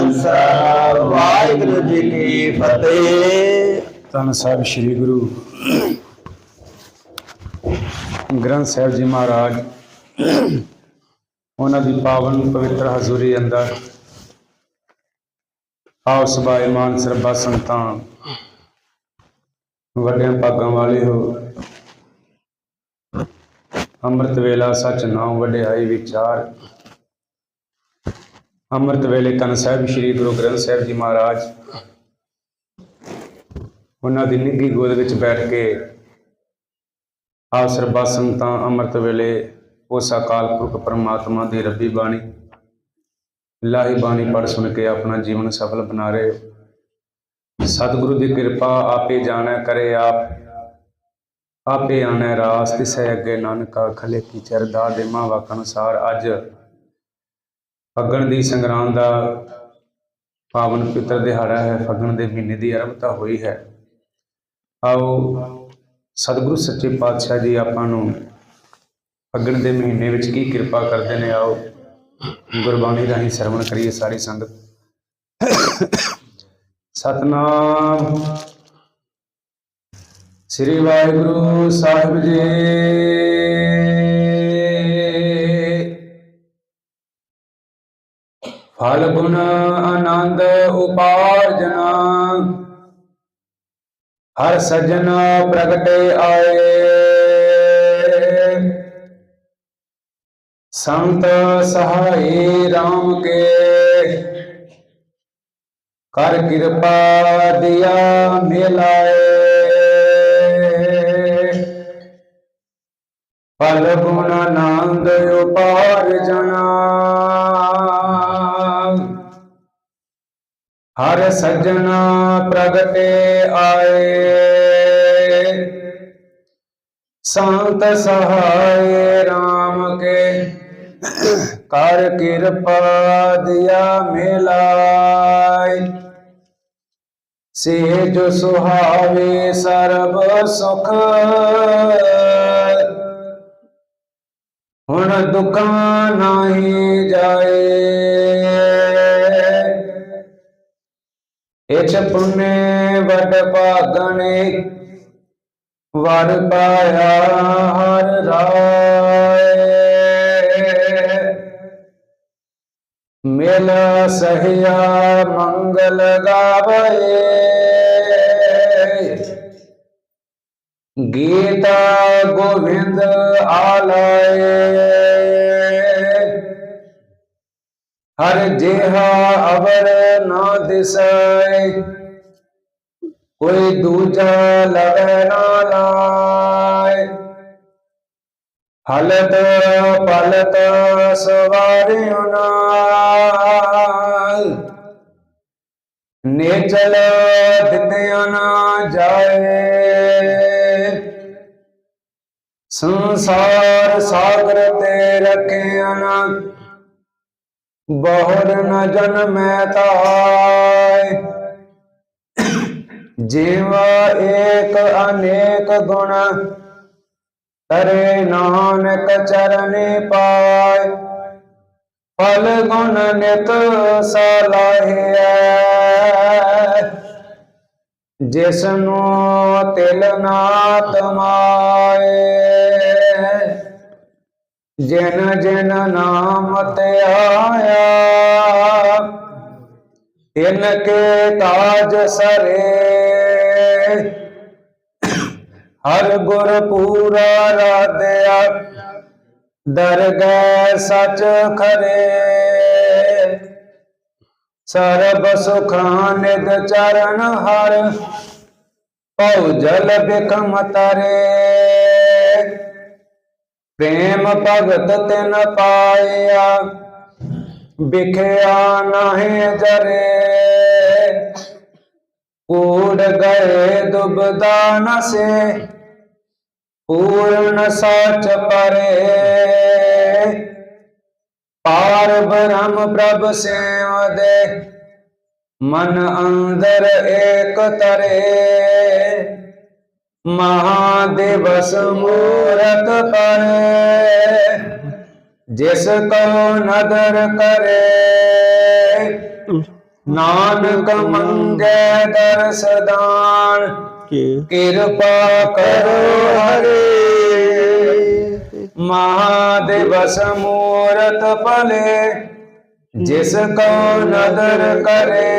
ਖਾਲਸਾ, ਵਾਹਿਗੁਰੂ ਜੀ ਕੀ ਫਤਿਹ। ਧੰਨ ਸਾਹਿਬ ਸ੍ਰੀ ਗੁਰੂ ਗ੍ਰੰਥ ਸਾਹਿਬ ਜੀ ਮਹਾਰਾਜ, ਉਹਨਾਂ ਦੀ ਪਾਵਨ ਪਵਿੱਤਰ ਹਜ਼ੂਰੀ ਅੰਦਰ ਆਓ ਸਬਾਏ ਮਾਨ ਸਰਬਾ ਸੰਤਾਂ ਵੱਡਿਆਂ ਭਾਗਾਂ ਵਾਲੇ ਹੋ। ਅੰਮ੍ਰਿਤ ਵੇਲਾ ਸੱਚ ਨਾਮ ਵਡਿਆਈ ਵਿਚਾਰ। ਅੰਮ੍ਰਿਤ ਵੇਲੇ ਧੰਨ ਸਾਹਿਬ ਸ੍ਰੀ ਗੁਰੂ ਗ੍ਰੰਥ ਸਾਹਿਬ ਜੀ ਮਹਾਰਾਜ ਉਹਨਾਂ ਦੀ ਨਿੱਘੀ ਗੋਦ ਵਿੱਚ ਬੈਠ ਕੇ ਆਪ ਸਰਬੱਤ ਸੰਤਾਂ ਅੰਮ੍ਰਿਤ ਵੇਲੇ ਉਸ ਅਕਾਲ ਪੁਰਖ ਪਰਮਾਤਮਾ ਦੀ ਰੱਬੀ ਬਾਣੀ, ਲਾਹੀ ਬਾਣੀ ਪੜ੍ਹ ਸੁਣ ਕੇ ਆਪਣਾ ਜੀਵਨ ਸਫਲ ਬਣਾ ਰਹੇ ਸਤਿਗੁਰੂ ਦੀ ਕਿਰਪਾ ਆਪੇ ਜਾਣਾ ਕਰੇ ਆਪ, ਆਪੇ ਆਣਾ ਰਾਸ ਤਿਸੈ ਅੱਗੇ ਨਾਨਕਾ ਖਲੇ ਕੀ ਚਰਦਾ ਦੇ ਮਾਂ ਅਨੁਸਾਰ ਅੱਜ ਫੱਗਣ ਦੀ ਸੰਗਰਾਂਦ ਦਾ ਪਾਵਨ ਪਿੱਤਰ ਦਿਹਾੜਾ ਹੈ। ਫੱਗਣ ਦੇ ਮਹੀਨੇ ਦੀ ਆਰੰਭਤਾ ਹੋਈ ਹੈ। ਆਓ ਸਤਿਗੁਰੂ ਸੱਚੇ ਪਾਤਸ਼ਾਹ ਜੀ ਆਪਾਂ ਨੂੰ ਫੱਗਣ ਦੇ ਮਹੀਨੇ ਵਿੱਚ ਕੀ ਕਿਰਪਾ ਕਰਦੇ ਨੇ, ਆਓ ਗੁਰਬਾਣੀ ਰਾਹੀਂ ਸਰਵਣ ਕਰੀਏ ਸਾਰੀ ਸੰਗਤ। ਸਤਨਾਮ। ਸ੍ਰੀ ਵਾਹਿਗੁਰੂ ਸਾਹਿਬ ਜੀ। ਫਲ ਗੁਣ ਆਨੰਦ ਉਪਾਰਜਨਾ। ਹਰ ਸਜਣ ਪ੍ਰਗਟੇ ਆਏ। ਸੰਤ ਸਹਾਈ RAM ਕੇ। ਕਰ ਕਿਰਪਾ ਦਿਆ ਮਿਲਾਏ। ਫਲ ਗੁਣ ਆਨੰਦ ਉਪਾਰਜਨਾ। ਹਰ ਸੱਜਣਾ ਪ੍ਰਗਟੇ ਆਏ। ਸੰਤ ਸਹਾਏ RAM ਕੇ। ਕਰ ਕਿਰਪਾ ਦਿਆ ਮਿਲਾਈ ਸੇ ਜੋ ਸੁਹਾਵੇ ਸਰਬ ਸੁਖ। ਹੁਣ ਦੁਖਾਂ ਨਾਹੀ ਜਾਏ। ਇਛ ਪੁਨੇ ਵਡ ਭਾਗਣੇ ਵਰ ਪਾਇਆ ਹਰ ਰਾਏ। ਮਿਲ ਸਹਿਆ ਮੰਗਲ ਗਾਵੇ। ਗੀਤਾ ਗੋਵਿੰਦ ਆਲਾਏ। ਹਰ ਜਿਹਾ ਅਵਰ ਨਾ ਦਿਸੈ। ਕੋਈ ਦੂਜਾ ਲਵੇ ਨਾ ਲਾਏ। ਹਲਤ ਪਲਤ ਸਵਾਰਿਓ ਨਾਲ। ਨੇਚਲ ਦਿੱਤਿਆ ਨਾ ਜਾਏ। ਸੰਸਾਰ ਸਾਗਰ ਤੇ ਰਖਿਆ ਨਾ। ਬਹੁਰ ਨ ਜਨਮੈ ਤਾਏ। ਜੀਵ ਏਕ ਅਨੇਕ ਗੁਣ ਤਰੇ ਨਾਨਕ ਚਰਨੇ ਪਾਇ ਫਲ ਗੁਣ ਨਿਤ ਸਲਾਹਿਐ ਜਿਸ ਨੂੰ ਤਿਲ ਨਾ ਤਮਾਏ ਜਿਨ ਜਿਨ ਨਾਮ ਤੇ ਆਇਆ, ਤਿਨ ਕੇ ਤਾਜ ਸਰੇ। ਹਰ ਗੁਰ ਪੂਰਾ ਰਾਧਿਆ, ਦਰਗਹਿ ਸਚ ਖਰੇ। ਸਰਬ ਸੁਖਾਂ ਨਿਦ ਚਰਨ ਹਰ ਪਉ ਜਲ ਬਿਕਮ ਤਰੇ। ਪ੍ਰੇਮ ਭਗਤ ਤਿਨ ਪਾਇਆ ਬਿਖਿਆ ਨਾਹੀ ਜਰੇ। ਕੂੜ ਗਏ ਦੁਬਦਾ ਨਸੇ ਪੂਰਨ ਸਚ ਪਰੇ। ਪਾਰ ਬ੍ਰਹਮ ਪ੍ਰਭ ਸੇਵ ਦੇ, ਮਨ ਅੰਦਰ ਏਕ ਤਰੇ। ਮਹਾਦੇਵਸ ਮੂਰਤ ਪਰੇ ਜਿਸ ਕੋ ਨਦਰ ਕਰੇ। ਨਾਨਕ ਮੰਗੈ ਦਰਸ ਦਾਨ ਕਿ? ਕਿਰਪਾ ਕਰੋ ਹਰੇ। ਮਹਾਦੇਵਸ ਮੂਰਤ ਭਲੇ ਜਿਸ ਕੋ ਨਦਰ ਕਰੇ।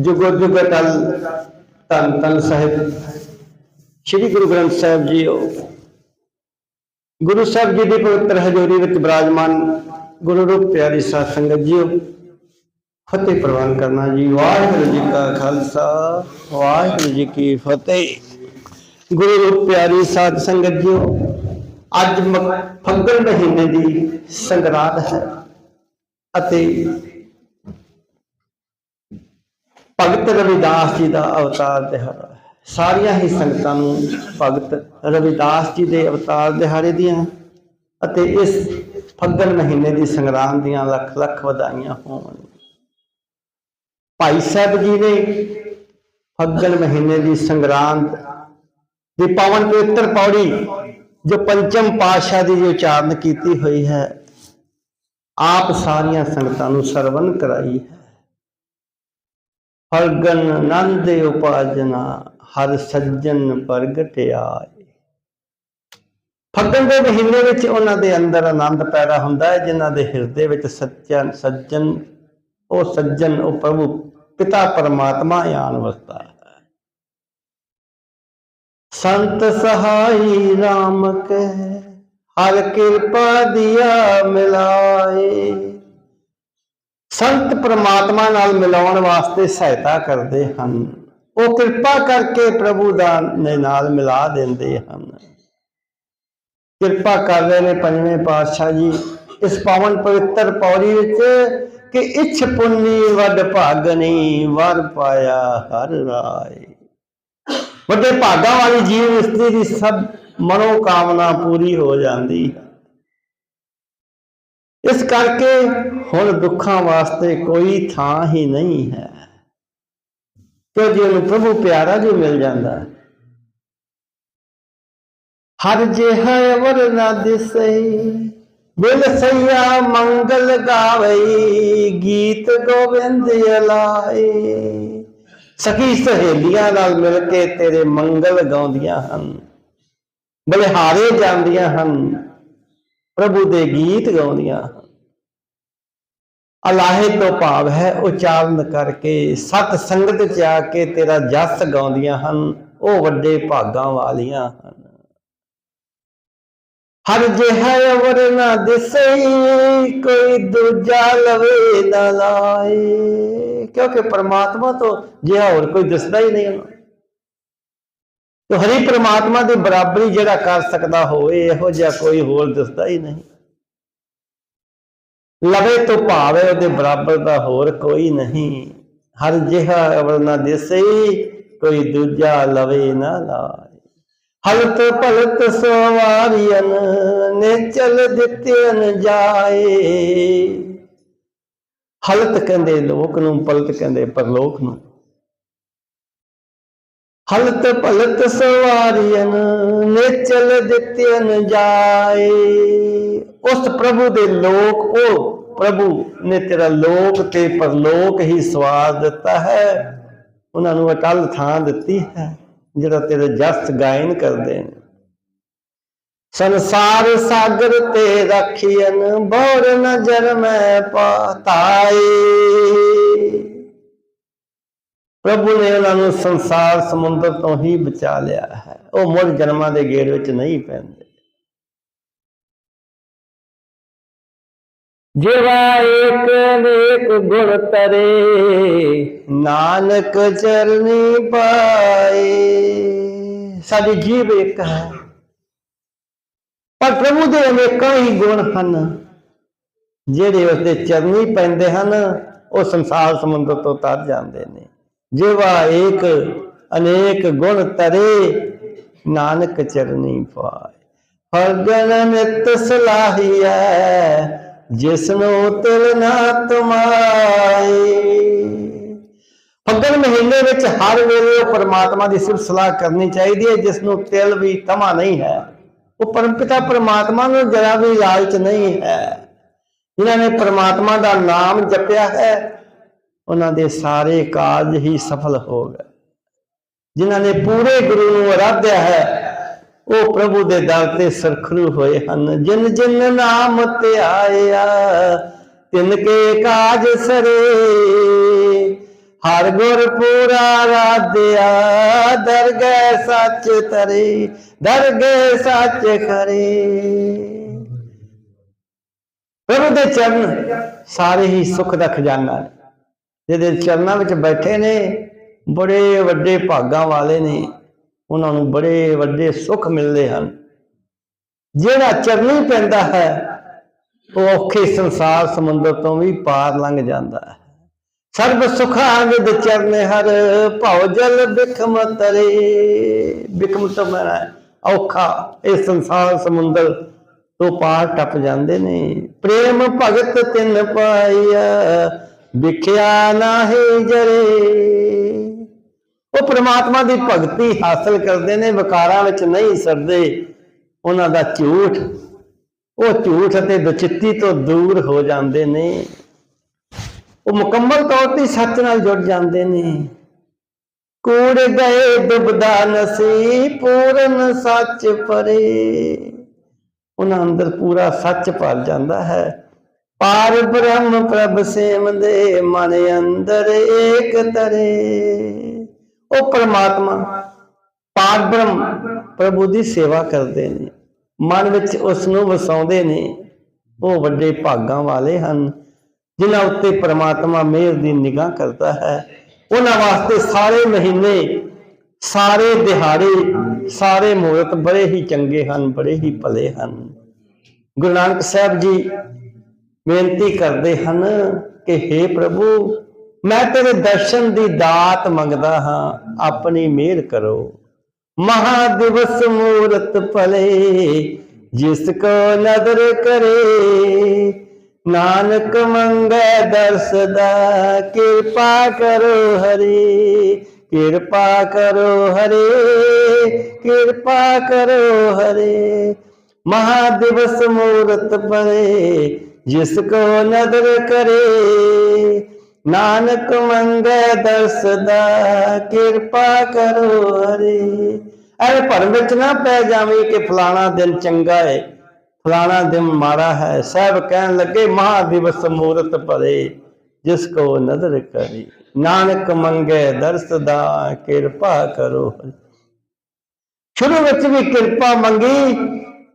ਜੁਗੋ ਜੁਗ ਅਟਲ ਤਨ ਤਨ ਸਾਹਿਬ। ਸ੍ਰੀ ਗੁਰੂ ਗ੍ਰੰਥ ਸਾਹਿਬ ਜੀਓ। ਗੁਰੂ ਸਾਹਿਬ ਜੀ ਦੀ ਪਵਿੱਤਰ ਹਜ਼ੂਰੀ ਵਿੱਚ ਬਿਰਾਜਮਾਨ ਗੁਰੂ ਰੂਪ ਪਿਆਰੀ ਸਾਧ ਸੰਗਤ ਜੀਓ, ਫਤਿਹ ਪ੍ਰਵਾਨ ਕਰਨਾ ਜੀ। ਵਾਹਿਗੁਰੂ ਜੀ ਕਾ ਖਾਲਸਾ, ਵਾਹਿਗੁਰੂ ਜੀ ਕੀ ਫਤਿਹ। ਗੁਰੂ ਰੂਪ ਪਿਆਰੀ ਸਾਧ ਸੰਗਤ ਜੀਓ, ਅੱਜ ਮ- ਫੱਗਣ ਮਹੀਨੇ ਦੀ ਸੰਗਰਾਂਦ ਹੈ ਅਤੇ ਭਗਤ ਰਵਿਦਾਸ ਜੀ ਦਾ ਅਵਤਾਰ ਦਿਹਾੜਾ ਹੈ। ਸਾਰੀਆਂ ਹੀ ਸੰਗਤਾਂ ਨੂੰ ਭਗਤ ਰਵਿਦਾਸ ਜੀ ਦੇ ਅਵਤਾਰ ਦਿਹਾੜੇ ਦੀਆਂ ਅਤੇ ਇਸ ਫੱਗਣ ਮਹੀਨੇ ਦੀ ਸੰਗਰਾਂਦ ਦੀਆਂ ਲੱਖ ਲੱਖ ਵਧਾਈਆਂ ਹੋਣ ਭਾਈ ਸਾਹਿਬ ਜੀ ਨੇ ਫੱਗਣ ਮਹੀਨੇ ਦੀ ਸੰਗਰਾਂਦ ਦੀ ਪਾਵਨ ਪਵਿੱਤਰ ਪੌੜੀ, ਜੋ ਪੰਚਮ ਪਾਤਸ਼ਾਹ ਦੀ ਜੋ ਉਚਾਰਨ ਕੀਤੀ ਹੋਈ ਹੈ, ਆਪ ਸਾਰੀਆਂ ਸੰਗਤਾਂ ਨੂੰ ਸਰਵਨ ਕਰਾਈ ਹੈ ਫਲਗਨ ਆਨੰਦ ਉਪਾਜਨਾ, ਹਰ ਸੱਜਣ ਪ੍ਰਗਟ ਆਏ ਫੱਗਣ ਦੇ ਮਹੀਨੇ ਵਿੱਚ ਉਹਨਾਂ ਦੇ ਅੰਦਰ ਆਨੰਦ ਪੈਦਾ ਹੁੰਦਾ ਹੈ, ਜਿਨ੍ਹਾਂ ਦੇ ਹਿਰਦੇ ਵਿੱਚ ਸੱਚਾ ਸੱਜਣ, ਉਹ ਸੱਜਣ, ਉਹ ਪ੍ਰਭੂ ਪਿਤਾ ਪਰਮਾਤਮਾ ਆਣ ਵਸਦਾ ਹੈ। ਸੰਤ ਸਹਾਈ RAM ਕਹਿ ਹਰ ਕਿਰਪਾ ਦਿਆ ਮਿਲਾਏ। ਸੰਤ ਪ੍ਰਮਾਤਮਾ ਨਾਲ ਮਿਲਾਉਣ ਵਾਸਤੇ ਸਹਾਇਤਾ ਕਰਦੇ ਹਨ। ਉਹ ਕਿਰਪਾ ਕਰਕੇ ਪ੍ਰਭੂ ਦਾ ਨੇ ਨਾਲ ਮਿਲਾ ਦਿੰਦੇ ਹਨ। ਕਿਰਪਾ ਕਰ ਰਹੇ ਨੇ ਪੰਜਵੇਂ ਪਾਤਸ਼ਾਹ ਜੀ। ਇਸ ਪਾਵਨ ਪਵਿੱਤਰ ਪੌੜੀ ਵਿੱਚ ਕਿ ਇਛ ਪੁੰਨੀ ਵੱਡ ਭਾਗਨੀ ਵਰ ਪਾਇਆ ਹਰ ਰਾਏ। ਵੱਡੇ ਭਾਗਾਂ ਵਾਲੀ ਜੀਵ ਇਸਤਰੀ ਦੀ ਸਭ ਮਨੋ ਕਾਮਨਾ ਪੂਰੀ ਹੋ ਜਾਂਦੀ ਹੈ। ਇਸ ਕਰਕੇ ਹੁਣ ਦੁੱਖਾਂ ਵਾਸਤੇ ਕੋਈ ਥਾਂ ਹੀ ਨਹੀਂ ਹੈ। ਕਿਉਂ ਜੀ ਪ੍ਰਭੂ ਪਿਆਰਾ ਜੋ ਮਿਲ ਜਾਂਦਾ ਹਰ ਜਿਹਾ ਅਵਰ ਨਾ ਦਿਸੈ ਬਿਲ ਸਈਆ ਮੰਗਲ ਗਾਵਈ ਗੀਤ ਗੋਬਿੰਦ ਅਲਾਏ। ਸਖੀ ਸਹੇਲੀਆਂ ਨਾਲ ਮਿਲ ਕੇ ਤੇਰੇ ਮੰਗਲ ਗਾਉਂਦੀਆਂ ਹਨ, ਬਲਿਹਾਰੇ ਜਾਂਦੀਆਂ ਹਨ। ਪ੍ਰਭੂ ਦੇ ਗੀਤ ਗਾਉਂਦੀਆਂ। ਹਨ ਅਲਾਹੇ ਤੋਂ ਭਾਵ ਹੈ ਉਚਾਰਨ ਕਰਕੇ, ਸਤ ਸੰਗਤ ਚ ਆ ਕੇ ਤੇਰਾ ਜਸ ਗਾਉਂਦੀਆਂ ਹਨ, ਉਹ ਵੱਡੇ ਭਾਗਾਂ ਵਾਲੀਆਂ ਹਨ। ਹਰ ਜਿਹਾ ਅਵਰ ਨਾ ਦਿਸੈ ਕੋਈ ਦੂਜਾ ਲਵੇ ਨਾ ਲਾਏ। ਕਿਉਂਕਿ ਪਰਮਾਤਮਾ ਤੋਂ ਜਿਹਾ ਹੋਰ ਕੋਈ ਦਿਸਦਾ ਹੀ ਨਹੀਂ। ਉਹਨਾਂ ਤੇ ਹਰੀ ਪ੍ਰਮਾਤਮਾ ਦੀ ਬਰਾਬਰੀ ਜਿਹੜਾ ਕਰ ਸਕਦਾ ਹੋਵੇ, ਇਹੋ ਜਿਹਾ ਕੋਈ ਹੋਰ ਦਿਸਦਾ ਹੀ ਨਹੀਂ। ਲਵੇ ਤੋਂ ਭਾਵ ਉਹਦੇ ਬਰਾਬਰ ਦਾ ਹੋਰ ਕੋਈ ਨਹੀਂ। ਹਰ ਜਿਹਾ ਅਵਲ ਨਾ ਦਿਸੈ, ਕੋਈ ਦੂਜਾ ਲਵੇ ਨਾ ਲਾਏ। ਹਲਤ ਭਲਤ ਸਵਾਰੀਨ ਨੇ ਚਲ ਦਿੱਤਿਨ ਜਾਏ। ਹਲਤ ਕਹਿੰਦੇ ਲੋਕ ਨੂੰ, ਪਲਤ ਕਹਿੰਦੇ ਪਰਲੋਕ ਨੂੰ। ਹਲਤ ਭਲਤ ਸਵਾਰੀਨ ਨੇ ਚਲ ਜਾਏ। ਉਸ ਪ੍ਰਭੂ ਦੇ ਲੋਕ, ਉਹ ਪ੍ਰਭੂ ਨੇ ਤੇਰਾ ਲੋਕ ਤੇ ਪਰਲੋਕ ਹੀ ਸਵਾਦ ਦਿੱਤਾ ਹੈ। ਉਹਨਾਂ ਨੂੰ ਅਟਲ ਥਾਂ ਦਿੱਤੀ ਹੈ, ਜਿਹੜਾ ਤੇਰੇ ਜਸ ਗਾਇਨ ਕਰਦੇ ਨੇ। ਸੰਸਾਰ ਸਾਗਰ ਤੇ ਰੱਖੀਨ ਬੋਰ ਨਜ਼ਰ ਮੈਂ ਪਾਤਾਏ ਪ੍ਰਭੂ ਨੇ ਉਹਨਾਂ ਨੂੰ ਸੰਸਾਰ ਸਮੁੰਦਰ ਤੋਂ ਹੀ ਬਚਾ ਲਿਆ ਹੈ। ਉਹ ਮੁੜ ਜਨਮਾਂ ਦੇ ਗੇੜ ਵਿੱਚ ਨਹੀਂ ਪੈਂਦੇ। ਜਿਵਾ ਏਕ ਨੇਕ ਗੁਣ ਤਰੇ। ਨਾਨਕ ਚਰਨੀ ਪਾਏ। ਸਾਡੀ ਜੀਵ ਇੱਕ ਹੈ। ਪਰ ਪ੍ਰਭੂ ਦੇ ਅਨੇਕਾਂ ਹੀ ਗੁਣ ਹਨ ਜਿਹੜੇ ਉਸਦੇ ਚਰਨੀ ਪੈਂਦੇ ਹਨ ਉਹ ਸੰਸਾਰ ਸਮੁੰਦਰ ਤੋਂ ਤਰ ਜਾਂਦੇ ਨੇ। ਜਿਵਾ ਏਕ ਅਨੇਕ ਗੁਣ ਤਰੇ ਨਾਨਕ ਚਰਨੀ ਪਾਏ ਫਰਗਨ ਨਿਤ ਸਲਾਹੀਐ ਜਿਸਨੂੰ ਤਿਲ ਨਾ ਤੁਮਾਏ ਫੱਗਣ ਮਹੀਨੇ ਵਿੱਚ ਹਰ ਵੇਲੇ ਉਹ ਪਰਮਾਤਮਾ ਦੀ ਸਿਫਤ ਸਲਾਹ ਕਰਨੀ ਚਾਹੀਦੀ ਹੈ ਜਿਸ ਨੂੰ ਤਿਲ ਵੀ ਤਮਾ ਨਹੀਂ ਹੈ। ਉਹ ਪਰਮਪਿਤਾ ਪਰਮਾਤਮਾ ਨੂੰ ਜਰਾ ਵੀ ਲਾਲਚ ਨਹੀਂ ਹੈ। ਜਿਨ੍ਹਾਂ ਨੇ ਪਰਮਾਤਮਾ ਦਾ ਨਾਮ ਜਪਿਆ ਹੈ। ਉਹਨਾਂ ਦੇ ਸਾਰੇ ਕਾਜ ਹੀ ਸਫਲ ਹੋ ਗਏ। ਜਿਨ੍ਹਾਂ ਨੇ ਪੂਰੇ ਗੁਰੂ ਨੂੰ ਆਰਾਧਿਆ ਹੈ, ਉਹ ਪ੍ਰਭੂ ਦੇ ਦਰ ਤੇ ਸਰਖਰੂ ਹੋਏ ਹਨ। ਜਿਨ ਜਿਨ ਨਾਮ ਤੇ ਆਇਆ, ਤਿਨ ਕੇ ਕਾਜ ਸਰੇ, ਹਰ ਗੁਰ ਪੂਰਾ ਰਾਧਿਆ ਦਰਗਹਿ ਸੱਚ ਤਰੇ ਦਰਗਹਿ ਸੱਚ ਖਰੇ। ਪ੍ਰਭੂ ਦੇ ਚਰਨ ਸਾਰੇ ਹੀ ਸੁੱਖ ਦਾ ਖਜ਼ਾਨਾ ਨੇ। ਜਿਹਦੇ ਚਰਨਾਂ ਵਿੱਚ ਬੈਠੇ ਨੇ ਬੜੇ ਵੱਡੇ ਭਾਗਾਂ ਵਾਲੇ ਨੇ ਉਹਨਾਂ ਨੂੰ ਬੜੇ ਵੱਡੇ ਸੁੱਖ ਮਿਲਦੇ ਹਨ। ਜਿਹੜਾ ਚਰਨੀ ਪੈਂਦਾ ਹੈ ਉਹ ਔਖੇ ਸੰਸਾਰ ਸਮੁੰਦਰ ਤੋਂ ਵੀ ਪਾਰ ਲੰਘ ਜਾਂਦਾ ਹੈ। ਸਰਬ ਸੁਖਾਂ ਦੇ ਚਰਨੇ ਹਰ ਭਉ ਜਲ ਬਿਖਮ ਤਰੇ। ਬਿਖਮ ਤੋਂ ਮੇਰਾ ਔਖਾ ਇਹ ਸੰਸਾਰ ਸਮੁੰਦਰ ਤੋਂ ਪਾਰ ਟੱਪ ਜਾਂਦੇ ਨੇ। ਪ੍ਰੇਮ ਭਗਤ ਤਿੰਨ ਪਾਈਆ ਵਿਖਿਆ ਨਾਹੀ ਜਰੇ। ਉਹ ਪ੍ਰਮਾਤਮਾ ਦੀ ਭਗਤੀ ਹਾਸਲ ਕਰਦੇ ਨੇ, ਵਿਕਾਰਾਂ ਵਿੱਚ ਨਹੀਂ ਸਰਦੇ। ਉਹਨਾਂ ਦਾ ਝੂਠ, ਉਹ ਝੂਠ ਅਤੇ ਦੁਚਿੱਤੀ ਤੋਂ ਦੂਰ ਹੋ ਜਾਂਦੇ ਨੇ। ਉਹ ਮੁਕੰਮਲ ਤੌਰ ਤੇ ਸੱਚ ਨਾਲ ਜੁੜ ਜਾਂਦੇ ਨੇ। ਕੂੜ ਗਏ ਦੁਬਦਾ ਨਸੀ ਪੂਰਨ ਸੱਚ ਪਰੇ। ਉਹਨਾਂ ਅੰਦਰ ਪੂਰਾ ਸੱਚ ਭਰ ਜਾਂਦਾ ਹੈ। ਪਾਰ ਬ੍ਰਹਮ ਪ੍ਰਭ ਸੇਮ ਮਨ ਅੰਦਰ ਏਕ ਤਰੇ। ਉਹ ਪਰਮਾਤਮਾ ਪਾਰ ਬ੍ਰਹਮ ਪ੍ਰਭੂ ਦੀ ਸੇਵਾ ਕਰਦੇ ਨੇ। ਮਨ ਵਿੱਚ ਉਸ ਨੂੰ ਵਸਾਉਂਦੇ ਨੇ। ਉਹ ਵੱਡੇ ਭਾਗਾਂ ਵਾਲੇ ਹਨ, ਜਿਨ੍ਹਾਂ ਉੱਤੇ ਪ੍ਰਮਾਤਮਾ ਮਿਹਰ ਦੀ ਨਿਗਾਹ ਕਰਦਾ ਹੈ। ਉਹਨਾਂ ਵਾਸਤੇ ਸਾਰੇ ਮਹੀਨੇ, ਸਾਰੇ ਦਿਹਾੜੇ, ਸਾਰੇ ਮੂਰਤ ਬੜੇ ਹੀ ਚੰਗੇ ਹਨ, ਬੜੇ ਹੀ ਭਲੇ ਹਨ। ਗੁਰੂ ਨਾਨਕ ਸਾਹਿਬ ਜੀ ਬੇਨਤੀ ਕਰਦੇ ਹਨ ਕਿ हे ਪ੍ਰਭੂ, ਮੈਂ ਤੇਰੇ ਦਰਸ਼ਨ ਦੀ ਦਾਤ ਮੰਗਦਾ ਹਾਂ, ਆਪਣੀ ਮਿਹਰ ਕਰੋ। ਮਹਾ ਦਿਵਸ ਮੂਰਤ ਭਲੇ ਜਿਸ ਕੋ ਨਦਰ ਕਰੇ। ਨਾਨਕ ਮੰਗੈ ਦਰਸ ਦਾ, ਕਿਰਪਾ ਕਰੋ ਹਰੀ, ਕਿਰਪਾ ਕਰੋ ਹਰੇ, ਕਿਰਪਾ ਕਰੋ ਹਰੇ। ਮਹਾ ਦਿਵਸ ਮੂਰਤ ਭਲੇ ਜਿਸ ਕੋ ਨਦਰ ਕਰੇ, ਨਾਨਕ ਮੰਗੈ ਦਰਸ ਦਾ ਕਿਰਪਾ ਕਰੋ ਹਰੇ। ਐ ਭਰਮ ਵਿੱਚ ਨਾ ਪੈ ਜਾਵੇ ਕਿ ਫਲਾਣਾ ਦਿਨ ਚੰਗਾ ਹੈ ਫਲਾਣਾ ਦਿਨ ਮਾੜਾ ਹੈ। ਸਭ ਕਹਿਣ ਲੱਗੇ ਮਹਾ ਦਿਵਸ ਮੂਰਤ ਭਰੇ, ਜਿਸ ਕੋ ਨਦਰ ਕਰੀ, ਨਾਨਕ ਮੰਗੈ ਦਰਸ ਦਾ ਕਿਰਪਾ ਕਰੋ ਹਰੇ। ਸ਼ੁਰੂ ਵਿੱਚ ਵੀ ਕਿਰਪਾ ਮੰਗੀ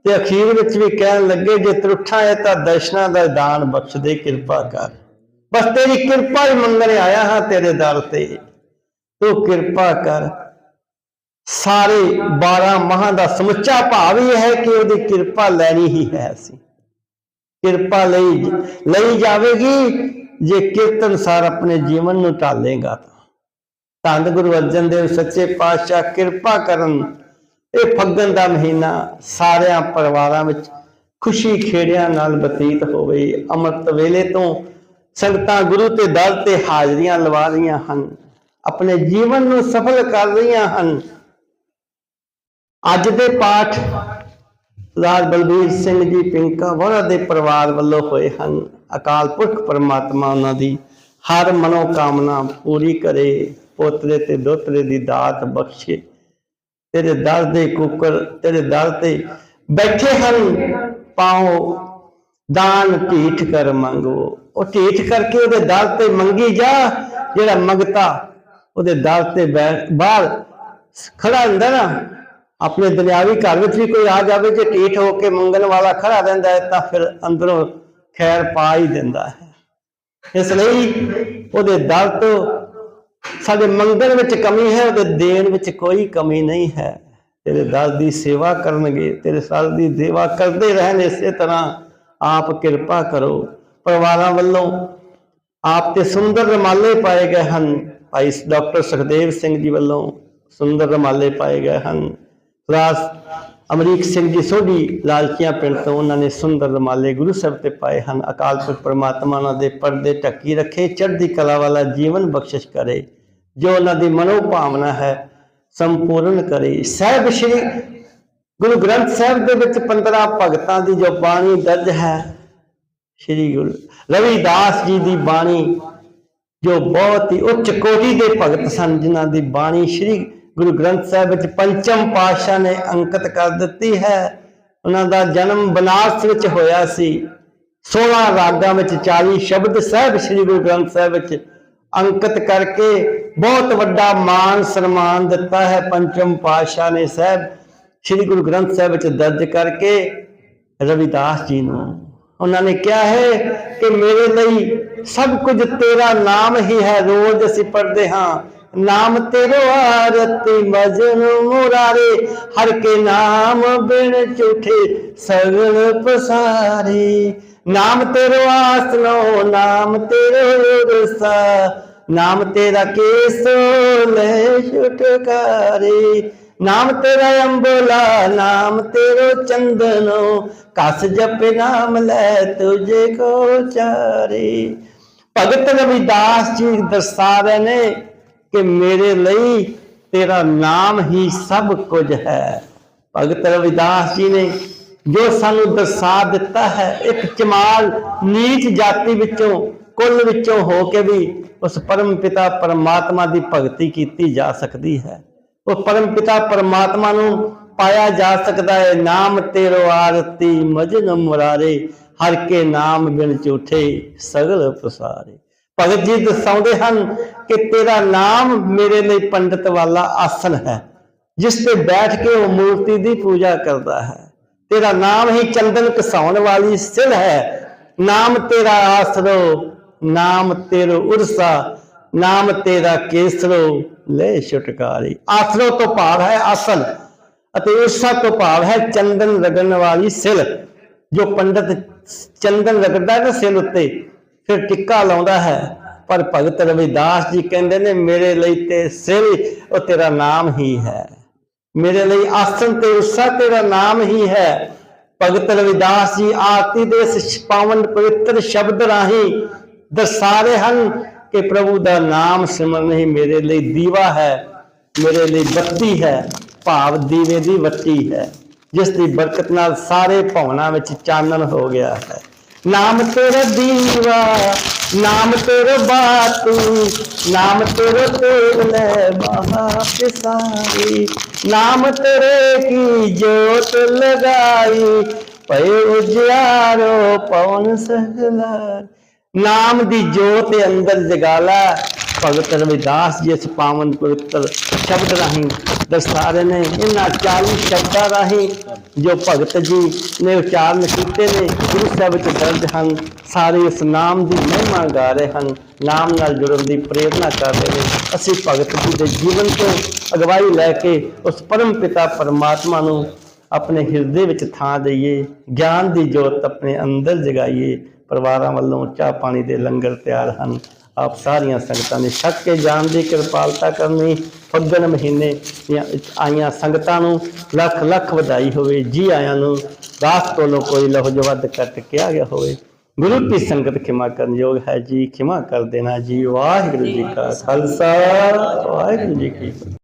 ਤੇ ਅਖੀਰ ਵਿੱਚ ਵੀ ਕਹਿਣ ਲੱਗੇ, ਜੇ ਤਰੁੱਠਾ ਹੈ ਤਾਂ ਦਰਸ਼ਨਾਂ ਦਾ ਦਾਨ ਬਖਸ਼ ਦੇ, ਕਿਰਪਾ ਕਰ। ਬਸ ਤੇਰੀ ਕਿਰਪਾ ਹੀ ਮੰਗਣ ਆਇਆ ਹਾਂ, ਤੇਰੇ ਦਰ ਤੇ। ਤੂੰ ਕਿਰਪਾ ਕਰ। ਸਾਰੇ 12 ਮਹਾਂ ਦਾ ਸਮੁੱਚਾ ਭਾਵ ਇਹ ਹੈ ਕਿ ਉਹਦੀ ਕਿਰਪਾ ਲੈਣੀ ਹੀ ਹੈ ਅਸੀਂ। ਕਿਰਪਾ ਲਈ ਲਈ ਜਾਵੇਗੀ, ਜੇ ਕੀਰਤਨ ਸਾਰ ਆਪਣੇ ਜੀਵਨ ਨੂੰ ਢਾਲੇਗਾ ਤਾਂ। ਧੰਨ ਗੁਰੂ ਅਰਜਨ ਦੇਵ, ਸੱਚੇ ਪਾਤਸ਼ਾਹ, ਕਿਰਪਾ ਕਰਨ ਇਹ ਫੱਗਣ ਦਾ ਮਹੀਨਾ ਸਾਰਿਆਂ ਪਰਿਵਾਰਾਂ ਵਿੱਚ ਖੁਸ਼ੀ ਖੇੜਿਆਂ ਨਾਲ ਬਤੀਤ ਹੋਵੇ। ਅੰਮ੍ਰਿਤ ਵੇਲੇ ਤੋਂ ਸੰਗਤਾਂ ਗੁਰੂ ਤੇ ਦਰ ਤੇ ਹਾਜ਼ਰੀਆਂ ਲਵਾ ਰਹੀਆਂ ਹਨ। ਆਪਣੇ ਜੀਵਨ ਨੂੰ ਸਫਲ ਕਰ ਰਹੀਆਂ ਹਨ। ਅੱਜ ਦੇ ਪਾਠ ਰਾਜ ਬਲਬੀਰ ਸਿੰਘ ਜੀ ਪਿੰਕਾ ਵਰਾ ਦੇ ਪਰਿਵਾਰ ਵੱਲੋਂ ਹੋਏ ਹਨ। ਅਕਾਲ ਪੁਰਖ ਪਰਮਾਤਮਾ ਉਹਨਾਂ ਦੀ ਹਰ ਮਨੋ ਕਾਮਨਾ ਪੂਰੀ ਕਰੇ। ਪੋਤਰੇ ਤੇ ਦੋਤਰੇ ਦੀ ਦਾਤ ਬਖਸ਼ੇ। ਤੇਰੇ ਦਰ ਦੇ ਕੁੱਕਰ ਤੇਰੇ ਦਰ ਤੇ ਬੈਠੇ ਹਨ, ਪਾਓ, ਦਾਨ ਢੀਠ ਕਰ ਮੰਗੋ। ਉਹ ਢੀਠ ਕਰਕੇ ਉਹਦੇ ਦਰ ਤੇ ਮੰਗੀ ਜਾ, ਜਿਹੜਾ ਮੰਗਤਾ ਉਹਦੇ ਦਰ ਤੇ ਬਾਹਰ ਖੜਾ ਹੁੰਦਾ ਨਾ, ਆਪਣੇ ਦੁਨਿਆਵੀ ਘਰ ਵਿੱਚ ਵੀ ਕੋਈ ਆ ਜਾਵੇ, ਜੇ ਢੀਠ ਹੋ ਕੇ ਮੰਗਣ ਵਾਲਾ ਖੜਾ ਰਹਿੰਦਾ ਹੈ, ਤਾਂ ਫਿਰ ਅੰਦਰੋਂ ਖੈਰ ਪਾ ਹੀ ਦਿੰਦਾ ਹੈ। ਇਸ ਲਈ ਉਹਦੇ ਦਰ ਤੋਂ ਸਾਡੇ ਮੰਗਣ ਵਿੱਚ ਕਮੀ ਹੈ, ਉਹਦੇ ਦੇਣ ਵਿੱਚ ਕੋਈ ਕਮੀ ਨਹੀਂ ਹੈ। ਤੇਰੇ ਦਰ ਦੀ ਸੇਵਾ ਕਰਨਗੇ, ਤੇਰੇ ਸਾਲ ਦੀ ਸੇਵਾ ਕਰਦੇ ਰਹਿਣ ਇਸੇ ਤਰ੍ਹਾਂ ਆਪ ਕਿਰਪਾ ਕਰੋ। ਪਰਿਵਾਰਾਂ ਵੱਲੋਂ ਆਪ ਤੇ ਸੁੰਦਰ ਰਮਾਲੇ ਪਾਏ ਗਏ ਹਨ। ਭਾਈ ਡਾਕਟਰ ਸੁਖਦੇਵ ਸਿੰਘ ਜੀ ਵੱਲੋਂ ਸੁੰਦਰ ਰਮਾਲੇ ਪਾਏ ਗਏ ਹਨ। ਰਾਸ ਅਮਰੀਕ ਸਿੰਘ ਜੀ ਸੋਢੀ ਲਾਲਚੀਆਂ ਪਿੰਡ ਤੋਂ ਉਹਨਾਂ ਨੇ ਸੁੰਦਰ ਰਮਾਲੇ ਗੁਰੂ ਸਾਹਿਬ ਤੇ ਪਾਏ ਹਨ। ਅਕਾਲ ਪੁਰਖ ਪਰਮਾਤਮਾ ਉਹਨਾਂ ਦੇ ਪਰਦੇ ਢੱਕੀ ਰੱਖੇ, ਚੜ੍ਹਦੀ ਕਲਾ ਵਾਲਾ ਜੀਵਨ ਬਖਸ਼ਿਸ਼ ਕਰੇ, ਜੋ ਉਹਨਾਂ ਦੀ ਮਨੋ ਭਾਵਨਾ ਹੈ, ਸੰਪੂਰਨ ਕਰੇ। ਸਾਹਿਬ ਸ਼੍ਰੀ ਗੁਰੂ ਗ੍ਰੰਥ ਸਾਹਿਬ ਦੇ ਵਿੱਚ 15 ਭਗਤਾਂ ਦੀ ਜੋ ਬਾਣੀ ਦਰਜ ਹੈ, ਸ਼੍ਰੀ ਗੁਰੂ ਰਵਿਦਾਸ ਜੀ ਦੀ ਬਾਣੀ ਜੋ ਬਹੁਤ ਹੀ ਉੱਚ ਕੋਟੀ ਦੇ ਭਗਤ ਸਨ, ਜਿਨ੍ਹਾਂ ਦੀ ਬਾਣੀ ਸ਼੍ਰੀ ਗੁਰੂ ਗ੍ਰੰਥ ਸਾਹਿਬ ਵਿੱਚ ਪੰਚਮ ਪਾਤਸ਼ਾਹ ਨੇ ਅੰਕਿਤ ਕਰ ਦਿੱਤੀ ਹੈ। ਉਹਨਾਂ ਦਾ ਜਨਮ ਬਨਾਰਸ ਵਿੱਚ ਹੋਇਆ ਸੀ। 16 ਰਾਗਾਂ ਵਿੱਚ 40 ਸ਼ਬਦ ਸਾਹਿਬ ਸ਼੍ਰੀ ਗੁਰੂ ਗ੍ਰੰਥ ਸਾਹਿਬ ਵਿੱਚ ਅੰਕਿਤ ਕਰਕੇ ਬਹੁਤ ਵੱਡਾ ਮਾਨ ਸਨਮਾਨ ਦਿੱਤਾ ਹੈ ਪੰਚਮ ਪਾਤਸ਼ਾਹ ਨੇ ਸਾਹਿਬ। ਸ਼੍ਰੀ ਗੁਰੂ ਗ੍ਰੰਥ ਸਾਹਿਬ ਵਿੱਚ ਦਰਜ ਕਰਕੇ ਰਵਿਦਾਸ ਜੀ ਨੂੰ ਉਹਨਾਂ ਨੇ ਕਿਹਾ ਹੈ ਕਿ ਮੇਰੇ ਲਈ ਸਭ ਕੁਝ ਤੇਰਾ ਨਾਮ ਹੀ ਹੈ, ਰੋਜ਼ ਅਸੀਂ ਪੜ੍ਹਦੇ ਹਾਂ। ਨਾਮ ਤੇਰੋ ਆਰਤੀ ਮਜਨ ਮੁਰਾਰੇ, ਹਰ ਕੇ ਨਾਮ ਬਿਨ ਝੂਠੇ ਸਗਲ ਪਸਾਰੇ। ਨਾਮ ਤੇਰੋ ਆਸਨੋ ਨਾਮ ਤੇਰੋ ਰਸਾ, ਨਾਮ ਤੇਰਾ ਕੇਸੋ ਲੈ ਛੁਟਕਾਰੇ। ਨਾਮ ਤੇਰਾ ਅੰਬੋਲਾ, ਨਾਮ ਤੇਰੋ ਚੰਦਨੋ, ਕਸ ਜਪੇ ਨਾਮ ਲੈ ਤੁਝੇ ਕੋ ਚਾਰੇ। ਭਗਤ ਰਵਿਦਾਸ ਜੀ ਦਰਸਾ ਰਹੇ ਨੇ ਕਿ ਮੇਰੇ ਲਈ ਤੇਰਾ ਨਾਮ ਹੀ ਸਭ ਕੁਝ ਹੈ। ਭਗਤ ਰਵਿਦਾਸ ਜੀ ਨੇ ਜੋ ਸਾਨੂੰ ਦਰਸਾ ਦਿੱਤਾ ਹੈ, ਇੱਕ ਚਮਾਲ ਨੀਚ ਜਾਤੀ ਵਿੱਚੋਂ, ਕੁੱਲ ਵਿੱਚੋਂ ਹੋ ਕੇ ਵੀ ਉਸ ਪਰਮ ਪਿਤਾ ਪਰਮਾਤਮਾ ਦੀ ਭਗਤੀ ਕੀਤੀ ਜਾ ਸਕਦੀ ਹੈ। ਉਹ ਪਰਮ ਪਿਤਾ ਪਰਮਾਤਮਾ ਨੂੰ ਪਾਇਆ ਜਾ ਸਕਦਾ ਹੈ, ਨਾਮ ਤੇਰੋ ਆਰਤੀ ਮਜਨ ਮੁਰਾਰੇ, ਹਰ ਕੇ ਨਾਮ ਬਿਨ ਝੂਠੇ ਸਗਲ ਪਸਾਰੇ ਭਗਤ ਜੀ ਦਸਾਉਂਦੇ ਹਨ ਕਿ ਤੇਰਾ ਨਾਮ ਮੇਰੇ ਲਈ ਪੰਡਤ ਵਾਲਾ ਆਸਨ ਹੈ, ਜਿਸ ਤੇ ਬੈਠ ਕੇ ਉਹ ਮੂਰਤੀ ਦੀ ਪੂਜਾ ਕਰਦਾ ਹੈ। ਤੇਰਾ ਨਾਮ ਹੀ ਚੰਦਨ ਕਸਾਉਣ ਵਾਲੀ ਸਿਲ ਹੈ। ਨਾਮ ਤੇਰਾ ਆਸਰੋ, ਨਾਮ ਤੇਰੋ ਉਰਸਾ, ਨਾਮ ਤੇਰਾ ਕੇਸਰੋ, ਲੈ ਛੁਟਕਾਰੀ। ਆਸਰੋ ਤੋਂ ਭਾਵ ਹੈ ਆਸਨ ਅਤੇ ਉਰਸਾ ਤੋਂ ਭਾਵ ਹੈ ਚੰਦਨ ਰਗਣ ਵਾਲੀ ਸਿਲ। ਜੋ ਪੰਡਤ ਚੰਦਨ ਰਗੜਦਾ ਹੈ ਨਾ ਸਿਲ ਉੱਤੇ ਫਿਰ ਟਿੱਕਾ ਲਾਉਂਦਾ ਹੈ। ਪਰ ਭਗਤ ਰਵਿਦਾਸ ਜੀ ਕਹਿੰਦੇ ਨੇ, ਮੇਰੇ ਲਈ ਤੇ ਸਿਰ ਉਹ ਤੇਰਾ ਨਾਮ ਹੀ ਹੈ। ਮੇਰੇ ਲਈ ਆਸਨ ਤੇ ਉਸਾ ਤੇਰਾ ਨਾਮ ਹੀ ਹੈ। ਭਗਤ ਰਵਿਦਾਸ ਜੀ ਆਰਤੀ ਦੇ ਇਸ ਪਾਵਨ ਪਵਿੱਤਰ ਸ਼ਬਦ ਰਾਹੀਂ ਦਰਸਾ ਰਹੇ ਹਨ ਕਿ ਪ੍ਰਭੂ ਦਾ ਨਾਮ ਸਿਮਰਨ ਹੀ ਮੇਰੇ ਲਈ ਦੀਵਾ ਹੈ, ਮੇਰੇ ਲਈ ਬੱਤੀ ਹੈ, ਭਾਵ ਦੀਵੇ ਦੀ ਬੱਤੀ ਹੈ, ਜਿਸ ਦੀ ਬਰਕਤ ਨਾਲ ਸਾਰੇ ਭਵਨਾਂ ਵਿੱਚ ਚਾਨਣ ਹੋ ਗਿਆ ਹੈ। ਨਾਮ ਤੇਰਾ ਦੀਵਾ, ਨਾਮ ਤੇਰਾ ਬਾਤੂ, ਨਾਮ ਤੇਰਾ ਤੇਲ ਲੈ ਨਾਮ ਤੇਰੇ ਕੀ ਜੋਤ ਲਗਾਈ ਪਏ ਉਜਿਆਰੋ ਪਵਨ ਸਗਲਾ ਨਾਮ ਦੀ ਜੋਤ ਅੰਦਰ ਜਗਾਲਾ। ਭਗਤ ਰਵਿਦਾਸ ਜੀ ਇਸ ਪਾਵਨ ਪਵਿੱਤਰ ਸ਼ਬਦ ਰਾਹੀਂ ਦਰਸਾ ਰਹੇ ਨੇ, ਇਹਨਾਂ 40 ਸ਼ਬਦਾਂ ਰਾਹੀਂ ਜੋ ਭਗਤ ਜੀ ਨੇ ਉਚਾਰਨ ਕੀਤੇ ਨੇ, ਗੁਰੂ ਸਾਹਿਬ ਵਿੱਚ ਦਰਜ ਹਨ, ਸਾਰੇ ਇਸ ਨਾਮ ਦੀ ਮਹਿਮਾ ਗਾ ਰਹੇ ਹਨ, ਨਾਮ ਨਾਲ ਜੁੜਨ ਦੀ ਪ੍ਰੇਰਣਾ ਕਰ ਰਹੇ ਨੇ। ਅਸੀਂ ਭਗਤ ਜੀ ਦੇ ਜੀਵਨ ਤੋਂ ਅਗਵਾਈ ਲੈ ਕੇ ਉਸ ਪਰਮ ਪਿਤਾ ਪਰਮਾਤਮਾ ਨੂੰ ਆਪਣੇ ਹਿਰਦੇ ਵਿੱਚ ਥਾਂ ਦਈਏ, ਗਿਆਨ ਦੀ ਜੋਤ ਆਪਣੇ ਅੰਦਰ ਜਗਾਈਏ, ਪਰਿਵਾਰਾਂ ਵੱਲੋਂ ਚਾਹ ਪਾਣੀ ਦੇ ਲੰਗਰ ਤਿਆਰ ਹਨ। ਆਪ ਸਾਰੀਆਂ ਸੰਗਤਾਂ ਨੇ ਛੱਕ ਕੇ ਜਾਣ ਦੀ ਕਿਰਪਾਲਤਾ ਕਰਨੀ। ਫੱਗਣ ਮਹੀਨੇ ਆਈਆਂ ਸੰਗਤਾਂ ਨੂੰ ਲੱਖ ਲੱਖ ਵਧਾਈ ਹੋਵੇ, ਜੀ ਆਇਆਂ ਨੂੰ ਦਾਸ ਕੋਲੋਂ ਕੋਈ ਲਹੂ ਵੱਧ ਕੱਟ ਕਿਹਾ ਗਿਆ ਹੋਵੇ। ਗੁਰੂ ਕੀ ਸੰਗਤ ਖਿਮਾ ਕਰਨ ਯੋਗ ਹੈ ਜੀ, ਖਿਮਾ ਕਰ ਦੇਣਾ ਜੀ। ਵਾਹਿਗੁਰੂ ਜੀ ਕਾ ਖਾਲਸਾ, ਵਾਹਿਗੁਰੂ ਜੀ ਕੀ ਫਤਿਹ।